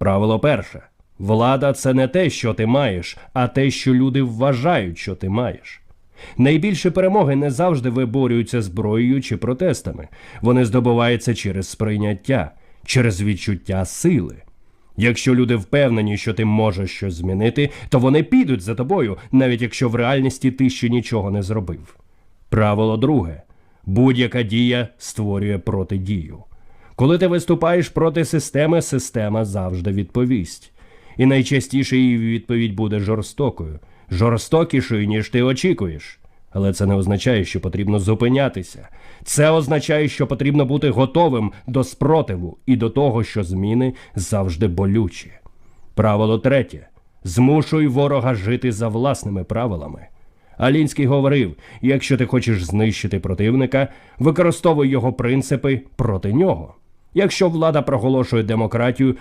Правило перше. Влада це не те, що ти маєш, а те, що люди вважають, що ти маєш. Найбільші перемоги не завжди виборюються зброєю чи протестами. Вони здобуваються через сприйняття, через відчуття сили. Якщо люди впевнені, що ти можеш щось змінити, то вони підуть за тобою, навіть якщо в реальності ти ще нічого не зробив. Правило друге: будь-яка дія створює протидію. Коли ти виступаєш проти системи, система завжди відповість. І найчастіше її відповідь буде жорстокою, жорстокішою, ніж ти очікуєш. Але це не означає, що потрібно зупинятися. Це означає, що потрібно бути готовим до спротиву і до того, що зміни завжди болючі. Правило третє: змушуй ворога жити за власними правилами. Алінський говорив: якщо ти хочеш знищити противника, використовуй його принципи проти нього. Якщо влада проголошує демократію,